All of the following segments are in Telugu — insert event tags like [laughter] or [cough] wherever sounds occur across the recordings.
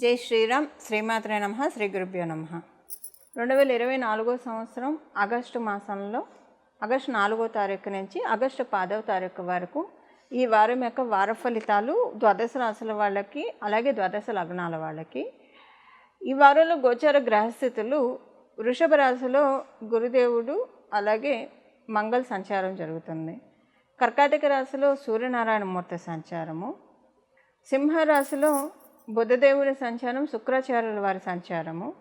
జై శ్రీరామ్ శ్రీమాత్రే నమ శ్రీ గురుభ్యో నమ. రెండు వేల ఇరవై నాలుగో సంవత్సరం ఆగస్టు మాసంలో ఆగస్టు నాలుగో తారీఖు నుంచి ఆగస్టు పదవ తారీఖు వరకు ఈ వారం యొక్క వార ఫలితాలు ద్వాదశ రాశుల వాళ్ళకి అలాగే ద్వాదశ లగ్నాల వాళ్ళకి. ఈ వారంలో గోచార గ్రహస్థితులు వృషభ రాశిలో గురుదేవుడు అలాగే మంగళ సంచారం జరుగుతుంది. కర్కాటక రాశిలో సూర్యనారాయణమూర్తి సంచారము. సింహరాశిలో బుధదేవుడి సంచారం శుక్రాచార్యుల వారి సంచారము.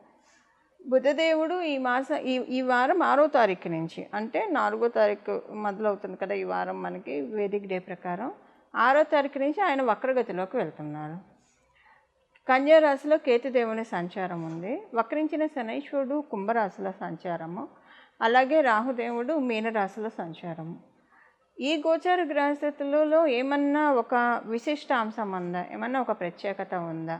బుధదేవుడు ఈ మాస ఈ ఈ వారం ఆరో తారీఖు నుంచి అంటే నాలుగో తారీఖు మొదలవుతుంది కదా ఈ వారం మనకి వేదిక డే ప్రకారం. ఆరో తారీఖు నుంచి ఆయన వక్రగతిలోకి వెళ్తున్నారు. కన్యారాశిలో కేతుదేవుని సంచారం ఉంది. వక్రించిన శనైశ్వరుడు కుంభరాశిలో సంచారము. అలాగే రాహుదేవుడు మీనరాశిలో సంచారము. ఈ గోచార గ్రహస్థితులలో ఏమన్నా ఒక విశిష్ట అంశం ఉందా? ఏమన్నా ఒక ప్రత్యేకత ఉందా?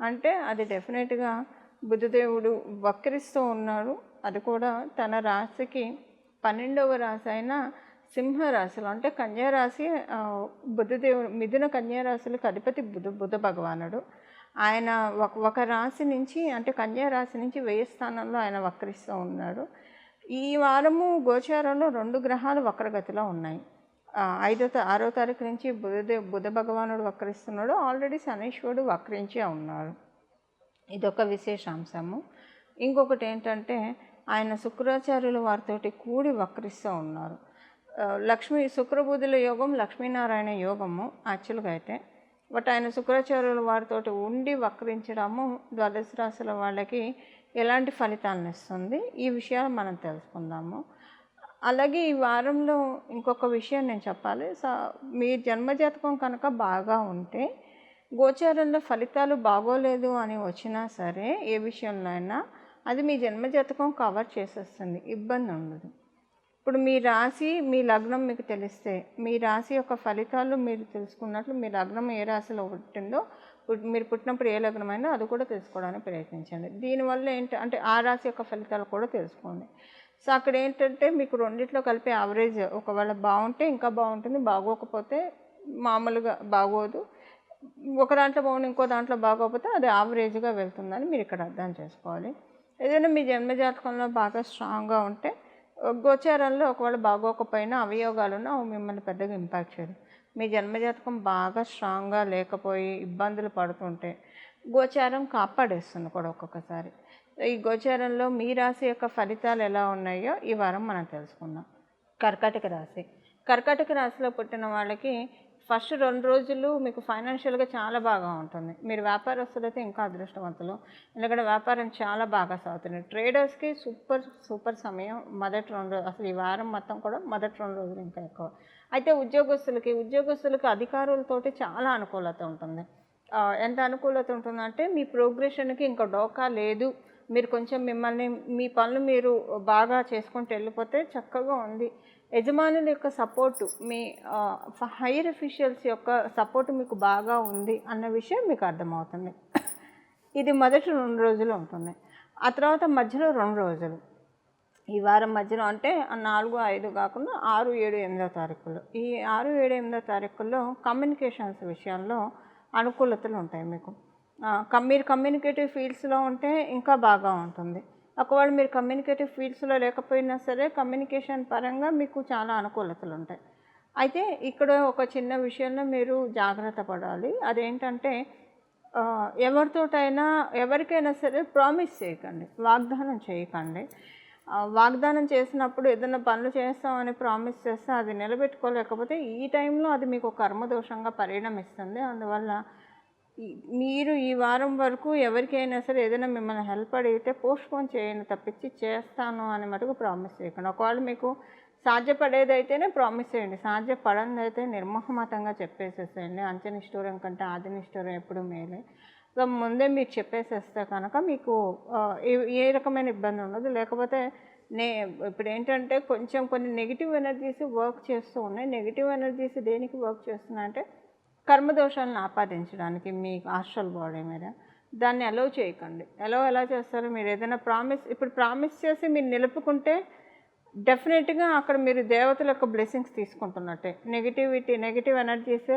అంటే అది డెఫినెట్గా బుద్ధదేవుడు వక్రిస్తూ ఉన్నాడు. అది కూడా తన రాశికి పన్నెండవ రాశి అయిన సింహరాశిలో. అంటే కన్యారాశి ఆ, బుద్ధదేవుడు మిథున కన్యారాశులకు అధిపతి బుధ బుధ భగవానుడు. ఆయన ఒక ఒక రాశి నుంచి అంటే కన్యారాశి నుంచి వెయ్యి స్థానంలో ఆయన వక్రిస్తూ ఉన్నాడు. ఈ వారము గోచారంలో రెండు గ్రహాలు వక్రగతిలో ఉన్నాయి. ఐదో ఆరో తారీఖు నుంచి బుధదే బుధ భగవానుడు వక్రిస్తున్నాడు ఆల్రెడీ శనీశ్వరుడు వక్రించే ఉన్నారు. ఇదొక విశేషాంశము. ఇంకొకటి ఏంటంటే ఆయన శుక్రాచార్యుల వారితోటి కూడి వక్రిస్తూ ఉన్నారు. లక్ష్మీ శుక్రబుధుల యోగం లక్ష్మీనారాయణ యోగము యాక్చువల్గా అయితే బట్ ఆయన శుక్రాచార్యుల వారితోటి ఉండి వక్రించడము ద్వాదశ రాశుల వాళ్ళకి ఎలాంటి ఫలితాలను ఇస్తుంది? ఈ విషయాలు మనం తెలుసుకుందాము. అలాగే ఈ వారంలో ఇంకొక విషయం నేను చెప్పాలి. సా మీ జన్మజాతకం కనుక బాగా ఉంటే గోచారంలో ఫలితాలు బాగోలేదు అని వచ్చినా సరే ఏ విషయంలో అయినా అది మీ జన్మజాతకం కవర్ చేసేస్తుంది. ఇబ్బంది ఉండదు. ఇప్పుడు మీ రాశి మీ లగ్నం మీకు తెలిస్తే మీ రాశి యొక్క ఫలితాలు మీరు తెలుసుకున్నట్లు మీ లగ్నం ఏ రాశిలో పుట్టిందో మీరు పుట్టినప్పుడు ఏ లగ్నమైనా అది కూడా తెలుసుకోవడానికి ప్రయత్నించండి. దీనివల్ల ఏంటి అంటే ఆ రాశి యొక్క ఫలితాలు కూడా తెలుసుకోండి. సో అక్కడ ఏంటంటే మీకు రెండిట్లో కలిపి యావరేజ్ ఒకవేళ బాగుంటే ఇంకా బాగుంటుంది బాగోకపోతే మామూలుగా బాగోదు. ఒక దాంట్లో బాగుండి ఇంకో దాంట్లో బాగోకపోతే అది యావరేజ్గా వెళ్తుందని మీరు ఇక్కడ అర్థం చేసుకోవాలి. ఏదైనా మీ జన్మజాతకంలో బాగా స్ట్రాంగ్గా ఉంటే గోచారంలో ఒకవేళ బాగోకపోయినా అవయోగాలున్నా అవి మిమ్మల్ని పెద్దగా ఇంపాక్ట్ చేయదు. మీ జన్మజాతకం బాగా స్ట్రాంగ్గా లేకపోయి ఇబ్బందులు పడుతుంటే గోచారం కాపాడేస్తుంది కూడా ఒక్కొక్కసారి. ఈ గోచారంలో మీ రాశి యొక్క ఫలితాలు ఎలా ఉన్నాయో ఈ వారం మనం తెలుసుకుందాం. కర్కాటక రాశి. కర్కాటక రాశిలో పుట్టిన వాళ్ళకి ఫస్ట్ రెండు రోజులు మీకు ఫైనాన్షియల్గా చాలా బాగా ఉంటుంది. మీరు వ్యాపారస్తులైతే ఇంకా అదృష్టవంతులు. ఎందుకంటే వ్యాపారం చాలా బాగా సాగుతుంది. ట్రేడర్స్కి సూపర్ సూపర్ సమయం మొదటి రెండు రోజులు అసలు ఈ వారం మొత్తం కూడా మొదటి రెండు రోజులు ఇంకా ఎక్కువ. అయితే ఉద్యోగస్తులకి ఉద్యోగస్తులకి అధికారులతోటి చాలా అనుకూలత ఉంటుంది. ఎంత అనుకూలత ఉంటుందంటే మీ ప్రోగ్రెషన్కి ఇంకా డోకా లేదు. మీరు కొంచెం మిమ్మల్ని మీ పనులు మీరు బాగా చేసుకుంటూ వెళ్ళిపోతే చక్కగా ఉంది. యజమానుల యొక్క సపోర్టు మీ హైయర్ అఫీషియల్స్ యొక్క సపోర్ట్ మీకు బాగా ఉంది అన్న విషయం మీకు అర్థమవుతుంది. ఇది మొదటి రెండు రోజులు ఉంటుంది. ఆ తర్వాత మధ్యలో రెండు రోజులు. ఈ వారం మధ్యలో అంటే నాలుగు ఐదు కాకుండా ఆరు ఏడు ఎనిమిదో తారీఖులు. ఈ ఆరు ఏడు ఎనిమిదో తారీఖుల్లో కమ్యూనికేషన్స్ విషయంలో అనుకూలతలు ఉంటాయి మీకు. మీరు కమ్యూనికేటివ్ ఫీల్డ్స్లో ఉంటే ఇంకా బాగా ఉంటుంది. ఒకవేళ మీరు కమ్యూనికేటివ్ ఫీల్డ్స్లో లేకపోయినా సరే కమ్యూనికేషన్ పరంగా మీకు చాలా అనుకూలతలు ఉంటాయి. అయితే ఇక్కడ ఒక చిన్న విషయంలో మీరు జాగ్రత్త పడాలి. అదేంటంటే ఎవరితోటైనా ఎవరికైనా సరే ప్రామిస్ చేయకండి వాగ్దానం చేయకండి. వాగ్దానం చేసినప్పుడు ఏదైనా పనులు చేస్తామని ప్రామిస్ చేస్తే అది నిలబెట్టుకోలేకపోతే ఈ టైంలో అది మీకు కర్మదోషంగా పరిణమిస్తుంది. అందువల్ల మీరు ఈ వారం వరకు ఎవరికైనా సరే ఏదైనా మిమ్మల్ని హెల్ప్ అడిగితే పోస్ట్పోన్ చేయండి తప్పించి చేస్తాను అని మటుకు ప్రామిస్ చేయకండి. ఒకవేళ మీకు సాధ్యపడేదైతేనే ప్రామిస్ చేయండి. సాధ్యపడనిదైతే నిర్మోహమాతంగా చెప్పేసేసేయండి. అంచనిష్ఠూరం కంటే ఆది నిష్ఠూరం ఎప్పుడు మేలే. సో ముందే మీరు చెప్పేసేస్తే కనుక మీకు ఏ- రకమైన ఇబ్బంది ఉండదు. లేకపోతే నే ఇప్పుడు ఏంటంటే కొంచెం కొన్ని నెగిటివ్ ఎనర్జీస్ వర్క్ చేస్తూ ఉన్నాయి. నెగిటివ్ ఎనర్జీస్ దేనికి వర్క్ చేస్తున్నాయంటే కర్మదోషాలను ఆపాదించడానికి మీ ఆస్ట్రల్ బాడీ మీద. దాన్ని అలో చేయకండి. అలో ఎలా చేస్తారు? మీరు ఏదైనా ప్రామిస్ ఇప్పుడు ప్రామిస్ చేసి మీరు నిలుపుకుంటే డెఫినెట్గా అక్కడ మీరు దేవతల యొక్క బ్లెస్సింగ్స్ తీసుకుంటున్నట్టే. నెగిటివిటీ నెగిటివ్ ఎనర్జీస్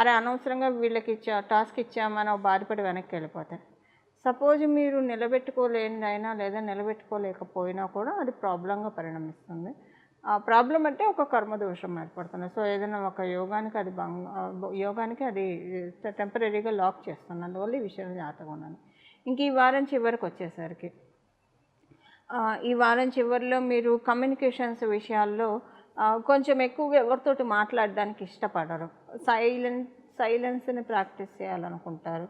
అరే అనవసరంగా వీళ్ళకి ఇచ్చా టాస్క్ ఇచ్చామని బాధపడి వెనక్కి వెళ్ళిపోతాయి సపోజ్ మీరు నిలబెట్టుకోలేనిదైనా లేదా నిలబెట్టుకోలేకపోయినా కూడా అది ప్రాబ్లంగా పరిణమిస్తుంది. ఆ ప్రాబ్లం అంటే ఒక కర్మదోషం ఏర్పడుతుంది. సో ఏదైనా ఒక యోగానికి అది భంగ యోగానికి అది టెంపరీగా లాక్ చేస్తుంది. అందువల్ల ఈ విషయం జాగ్రత్తగా ఉన్నాను ఇంక ఈ వారం చివరికి వచ్చేసరికి ఈ వారం చివరిలో మీరు కమ్యూనికేషన్స్ విషయాల్లో కొంచెం ఎక్కువగా ఎవరితోటి మాట్లాడడానికి ఇష్టపడరు. సైలెంట్ సైలెన్స్ని ప్రాక్టీస్ చేయాలనుకుంటారు.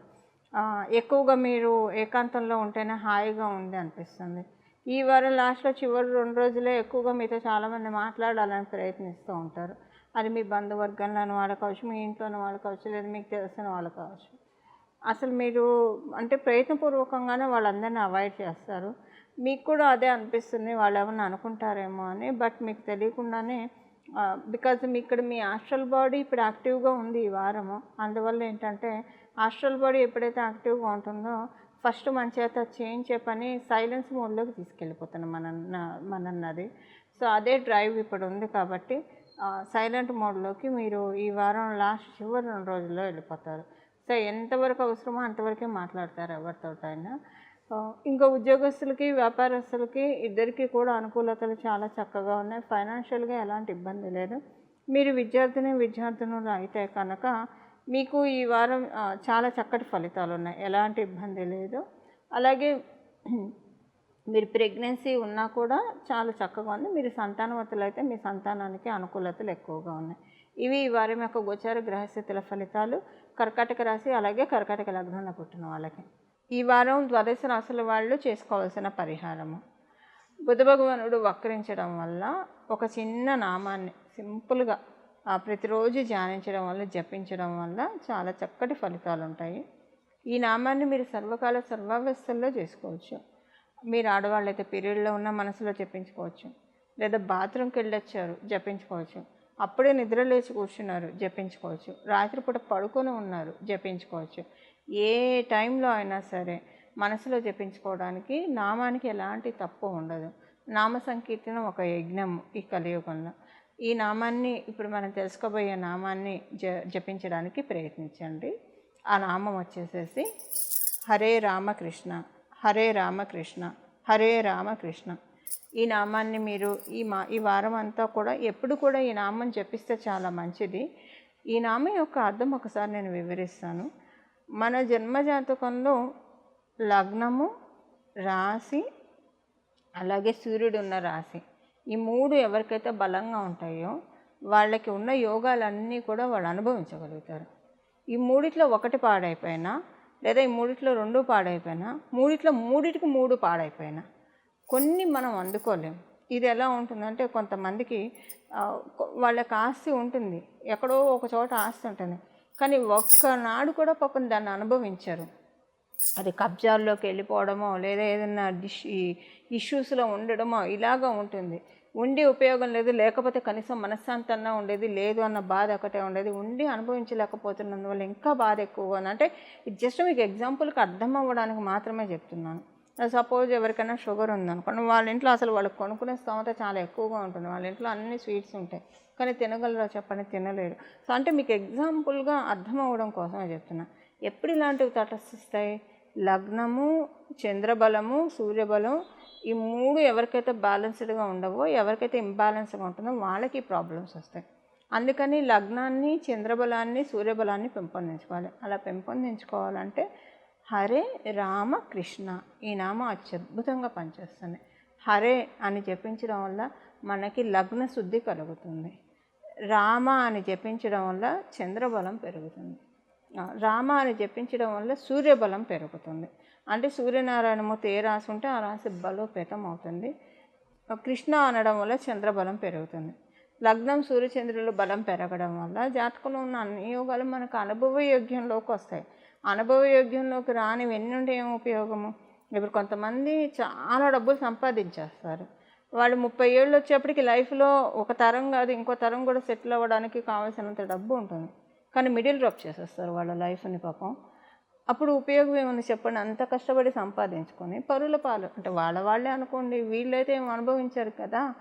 ఎక్కువగా మీరు ఏకాంతంలో ఉంటేనే హాయిగా ఉంది అనిపిస్తుంది. ఈ వారం లాస్ట్లో చివరి రెండు రోజులే ఎక్కువగా మీతో చాలామంది మాట్లాడాలని ప్రయత్నిస్తూ ఉంటారు. అది మీ బంధువర్గంలోని వాళ్ళు కావచ్చు మీ ఇంట్లోని వాళ్ళు కావచ్చు లేదా మీకు తెలిసిన వాళ్ళు కావచ్చు. అసలు మీరు అంటే ప్రయత్నపూర్వకంగానే వాళ్ళందరినీ అవాయిడ్ చేస్తారు. మీకు కూడా అదే అనిపిస్తుంది వాళ్ళు ఏమన్నా అనుకుంటారేమో అని. బట్ మీకు తెలియకుండానే బికాజ్ మీ ఇక్కడ మీ ఆస్ట్రల్ బాడీ ఇప్పుడు యాక్టివ్గా ఉంది ఈ వారము. అందువల్ల ఏంటంటే ఆస్ట్రల్ బాడీ ఎప్పుడైతే యాక్టివ్గా ఉంటుందో ఫస్ట్ మన చేత చేయించే పని సైలెన్స్ మోడ్లోకి తీసుకెళ్ళిపోతున్నాం మన మనన్నది. సో అదే డ్రైవ్ ఇప్పుడు ఉంది కాబట్టి సైలెంట్ మోడ్లోకి మీరు ఈ వారం లాస్ట్ చివరి రెండు రోజుల్లో వెళ్ళిపోతారు. సో ఎంతవరకు అవసరమో అంతవరకే మాట్లాడతారు ఎవరితోటైనా. ఇంకా ఉద్యోగస్తులకి వ్యాపారస్తులకి ఇద్దరికీ కూడా అనుకూలతలు చాలా చక్కగా ఉన్నాయి. ఫైనాన్షియల్గా ఎలాంటి ఇబ్బంది లేదు. మీరు విద్యార్థిని విద్యార్థినులు అయితే కనుక మీకు ఈ వారం చాలా చక్కటి ఫలితాలు ఉన్నాయి. ఎలాంటి ఇబ్బంది లేదు. అలాగే [clears throat] మీరు ప్రెగ్నెన్సీ ఉన్నా కూడా చాలా చక్కగా ఉంది. మీరు సంతానవతులు అయితే మీ సంతానానికి అనుకూలతలు ఎక్కువగా ఉన్నాయి. ఇవి ఈ వారం యొక్క గోచార గ్రహస్థితుల ఫలితాలు. కర్కాటక రాశి అలాగే కర్కాటక లగ్నంలో పుట్టిన వాళ్ళకి. ఈ వారం ద్వాదశ రాశుల వాళ్ళు చేసుకోవాల్సిన పరిహారము. బుధ భగవానుడు వక్రించడం వల్ల ఒక చిన్న నామాన్ని సింపుల్గా ఆ, ప్రతిరోజు ధ్యానించడం వల్ల జపించడం వల్ల చాలా చక్కటి ఫలితాలు ఉంటాయి ఈ నామాన్ని మీరు సర్వకాల సర్వావస్థల్లో చేసుకోవచ్చు. మీరు ఆడవాళ్ళు అయితే పీరియడ్లో ఉన్న మనసులో జపించుకోవచ్చు. లేదా బాత్రూమ్కి వెళ్ళొచ్చారు జపించుకోవచ్చు. అప్పుడే నిద్ర లేచి కూర్చున్నారు జపించుకోవచ్చు. రాత్రిపూట పడుకొని ఉన్నారు జపించుకోవచ్చు. ఏ టైంలో అయినా సరే మనసులో జపించుకోవడానికి నామానికి ఎలాంటి తప్పు ఉండదు. నామ సంకీర్తనం ఒక యజ్ఞం ఈ కలియుగంలో. ఈ నామాన్ని ఇప్పుడు మనం తెలుసుకోబోయే నామాన్ని జ జపించడానికి ప్రయత్నించండి. ఆ నామం వచ్చేసేసి హరే రామకృష్ణ హరే రామకృష్ణ హరే రామకృష్ణ. ఈ నామాన్ని మీరు ఈ మా ఈ వారం అంతా కూడా ఎప్పుడు కూడా ఈ నామం జపిస్తే చాలా మంచిది. ఈ నామం యొక్క అర్థం ఒకసారి నేను వివరిస్తాను. మన జన్మ జాతకంలో లగ్నము రాశి అలాగే సూర్యుడు ఉన్న రాశి ఈ మూడు ఎవరికైతే బలంగా ఉంటాయో వాళ్ళకి ఉన్న యోగాలన్నీ కూడా వాళ్ళు అనుభవించగలుగుతారు. ఈ మూడిట్లో ఒకటి పాడైపోయినా లేదా ఈ మూడిట్లో రెండు పాడైపోయినా మూడిట్లో మూడిటికి మూడు పాడైపోయినా కొన్ని మనం అందుకోలేం. ఇది ఎలా ఉంటుందంటే కొంతమందికి వాళ్ళకి ఆస్తి ఉంటుంది. ఎక్కడో ఒక చోట ఆస్తి ఉంటుంది. కానీ ఒక్కనాడు కూడా పాపం దాన్ని అనుభవించరు. అది కబ్జాల్లోకి వెళ్ళిపోవడమో లేదా ఏదైనా డిష్ ఇష్యూస్లో ఉండడమో ఇలాగా ఉంటుంది. ఉండి ఉపయోగం లేదు లేకపోతే కనీసం మనశ్శాంతంగా ఉండేది లేదు అన్న బాధ ఒకటే ఉండేది. ఉండి అనుభవించలేకపోతున్నందువల్ల ఇంకా బాధ ఎక్కువగా అంటే జస్ట్ మీకు ఎగ్జాంపుల్కి అర్థం అవ్వడానికి మాత్రమే చెప్తున్నాను. సపోజ్ ఎవరికైనా షుగర్ ఉందనుకోండి వాళ్ళ ఇంట్లో అసలు వాళ్ళకి కొనుక్కునే స్తోమత చాలా ఎక్కువగా ఉంటుంది. వాళ్ళ ఇంట్లో అన్ని స్వీట్స్ ఉంటాయి. కానీ తినగలరా చెప్పండి? తినలేరు. సో అంటే మీకు ఎగ్జాంపుల్గా అర్థం అవ్వడం కోసమే చెప్తున్నా. ఎప్పుడు ఇలాంటివి తటస్థిస్తాయి? లగ్నము చంద్రబలము సూర్యబలం ఈ మూడు ఎవరికైతే బ్యాలెన్స్డ్గా ఉండవో ఎవరికైతే ఇంబ్యాలెన్స్గా ఉంటుందో వాళ్ళకి ప్రాబ్లమ్స్ వస్తాయి. అందుకని లగ్నాన్ని చంద్రబలాన్ని సూర్యబలాన్ని పెంపొందించుకోవాలి. అలా పెంపొందించుకోవాలంటే హరే రామ కృష్ణ ఈ నామం అత్యద్భుతంగా పనిచేస్తుంది. హరే అని జపించడం వల్ల మనకి లగ్న శుద్ధి కలుగుతుంది. రామ అని జపించడం వల్ల చంద్రబలం పెరుగుతుంది. రామ అని జపించడం వల్ల సూర్యబలం పెరుగుతుంది. అంటే సూర్యనారాయణమూర్తి ఏ రాసి ఉంటే ఆ రాశి బలోపేతం అవుతుంది. కృష్ణ అనడం వల్ల చంద్రబలం పెరుగుతుంది. లగ్నం సూర్యచంద్రుల బలం పెరగడం వల్ల జాతకంలో ఉన్న అన్ని యోగాలు మనకు అనుభవయోగ్యంలోకి వస్తాయి. అనుభవయోగ్యంలోకి రానివి ఎన్ని ఉంటే ఏం ఉపయోగము? ఇప్పుడు కొంతమంది చాలా డబ్బులు సంపాదించేస్తారు. వాళ్ళు ముప్పై ఏళ్ళు వచ్చేప్పటికి లైఫ్లో ఒక తరం కాదు ఇంకో తరం కూడా సెటిల్ అవ్వడానికి కావాల్సినంత డబ్బు ఉంటుంది. కానీ మిడిల్ డ్రాప్ చేసేస్తారు వాళ్ళ లైఫ్ని పాపం. అప్పుడు ఉపయోగం ఏముంది చెప్పండి? అంత కష్టపడి సంపాదించుకొని పరుల పాలు అంటే వాళ్ళ వాళ్ళే అనుకోండి వీళ్ళైతే ఏం అనుభవించారు కదా?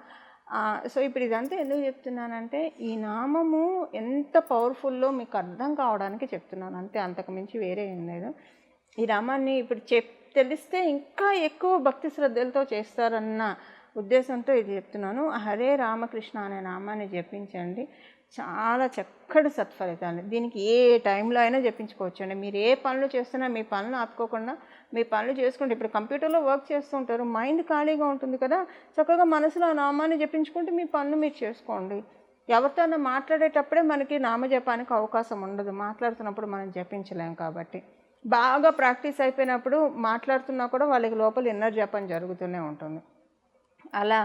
సో ఇప్పుడు ఇదంతా ఎందుకు చెప్తున్నానంటే ఈ నామము ఎంత పవర్ఫుల్లో మీకు అర్థం కావడానికి చెప్తున్నాను. అంతే అంతకుమించి వేరే ఏం లేదు. ఈ నామాన్ని ఇప్పుడు చెప్ తెలిస్తే ఇంకా ఎక్కువ భక్తి శ్రద్ధలతో చేస్తారన్న ఉద్దేశంతో ఇది చెప్తున్నాను. హరే రామకృష్ణ అనే నామాన్ని జపించండి. చాలా చక్కటి సత్ఫలితాలు. దీనికి ఏ టైంలో అయినా చెప్పించుకోవచ్చు అండి మీరు ఏ పనులు చేస్తున్నా మీ పనులు ఆపుకోకుండా మీ పనులు చేసుకుంటే ఇప్పుడు కంప్యూటర్లో వర్క్ చేస్తుంటారు మైండ్ ఖాళీగా ఉంటుంది కదా చక్కగా మనసులో ఆ నామాన్ని జపించుకుంటే మీ పనులు మీరు చేసుకోండి. ఎవరితోనో మాట్లాడేటప్పుడే మనకి నామజపానికి అవకాశం ఉండదు. మాట్లాడుతున్నప్పుడు మనం జపించలేం కాబట్టి. బాగా ప్రాక్టీస్ అయిపోయినప్పుడు మాట్లాడుతున్నా కూడా వాళ్ళకి లోపల ఇన్నర్ జపం జరుగుతూనే ఉంటుంది. అలా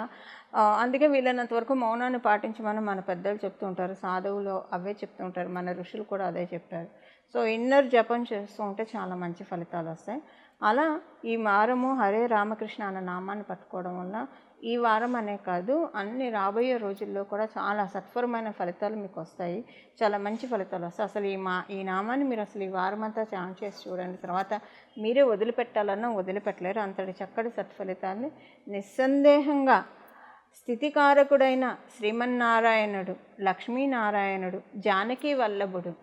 అందుకే వీలైనంత వరకు మౌనాన్ని పాటించమని మన పెద్దలు చెప్తూ ఉంటారు. సాధువులు అవే చెప్తూ ఉంటారు. మన ఋషులు కూడా అదే చెప్పారు. సో ఇన్నర్ జపం చేస్తూ ఉంటే చాలా మంచి ఫలితాలు వస్తాయి. అలా ఈ వారము హరే రామకృష్ణ అన్న నామాన్ని పట్టుకోవడం వల్ల ఈ వారం అనే కాదు అన్ని రాబోయే రోజుల్లో కూడా చాలా సత్వరమైన ఫలితాలు మీకు వస్తాయి. చాలా మంచి ఫలితాలు వస్తాయి. అసలు ఈ మా ఈ నామాన్ని మీరు అసలు ఈ వారం అంతా ఛాన్ చేసి చూడండి. తర్వాత మీరే వదిలిపెట్టాలన్నా వదిలిపెట్టలేరు. అంతటి చక్కటి సత్ఫలితాన్ని నిస్సందేహంగా స్థితికారకుడైన శ్రీమన్నారాయణుడు లక్ష్మీనారాయణుడు జానకి వల్లభుడు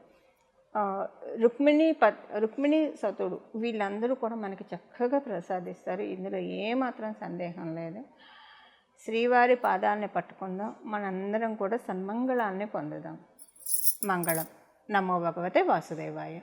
రుక్మిణి పత్ రుక్మిణి సతుడు వీళ్ళందరూ కూడా మనకి చక్కగా ప్రసాదిస్తారు. ఇందులో ఏమాత్రం సందేహం లేదు. శ్రీవారి పాదాలని పట్టుకుందాం. మనందరం కూడా సన్మంగళాన్ని పొందుదాం. మంగళం. నమో భగవతే వాసుదేవాయ.